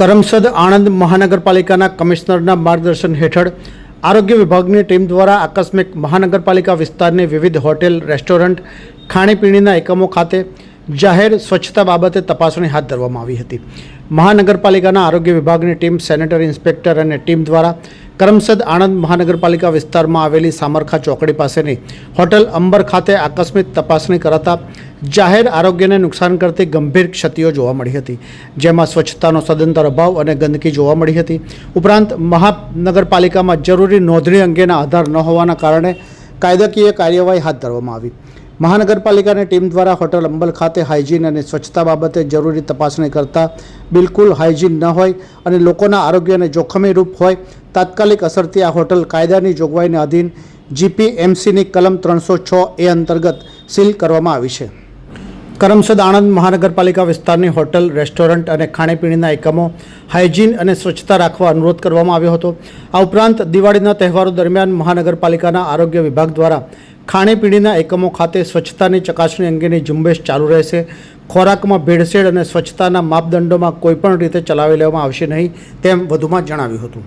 કરમસદ આણંદ મહાનગરપાલિકાના કમિશનરના માર્ગદર્શન હેઠળ આરોગ્ય વિભાગની ટીમ દ્વારા આકસ્મિક મહાનગરપાલિકા વિસ્તારની વિવિધ હોટેલ, રેસ્ટોરન્ટ, ખાણીપીણીના એકમો ખાતે જાહેર સ્વચ્છતા બાબતે તપાસણી હાથ ધરવામાં આવી હતી. મહાનગરપાલિકાના આરોગ્ય વિભાગની ટીમ, સેનેટરી ઇન્સ્પેક્ટર અને ટીમ દ્વારા કરમસદ આણંદ મહાનગરપાલિકા વિસ્તારમાં આવેલી સામરખા ચોકડી પાસેની હોટેલ અંબર ખાતે આકસ્મિક તપાસણી કરાતા જાહેર આરોગ્યને નુકસાન કરતી ગંભીર ક્ષતિઓ જોવા મળી હતી, જેમાં સ્વચ્છતાનો સદંતર અભાવ અને ગંદકી જોવા મળી હતી. ઉપરાંત મહાનગરપાલિકામાં જરૂરી નોંધણી અંગેના આધાર ન હોવાના કારણે કાયદાકીય કાર્યવાહી હાથ ધરવામાં આવી. મહાનગરપાલિકાની ટીમ દ્વારા હોટલ અંબલ ખાતે હાઇજીન અને સ્વચ્છતા બાબતે જરૂરી તપાસણી કરતા બિલકુલ હાઇજીન ન હોય અને લોકોના આરોગ્યને જોખમી રૂપ હોય, તાત્કાલિક અસરથી આ હોટલ કાયદાની જોગવાઈને અધીન જીપીએમસીની કલમ ત્રણસો છ એ અંતર્ગત સીલ કરવામાં આવી છે. કરમસદ આણંદ મહાનગરપાલિકા વિસ્તારની હોટલ, રેસ્ટોરન્ટ અને ખાણીપીણીના એકમો હાઇજીન અને સ્વચ્છતા રાખવા અનુરોધ કરવામાં આવ્યો હતો. આ ઉપરાંત દિવાળીના તહેવારો દરમિયાન મહાનગરપાલિકાના આરોગ્ય વિભાગ દ્વારા ખાણીપીણીના એકમો ખાતે સ્વચ્છતાની ચકાસણી અંગેની ઝુંબેશ ચાલુ રહેશે. ખોરાકમાં ભેળસેળ અને સ્વચ્છતાના માપદંડોમાં કોઈપણ રીતે ચલાવી લેવામાં આવશે નહીં તેમ વધુમાં જણાવ્યું હતું.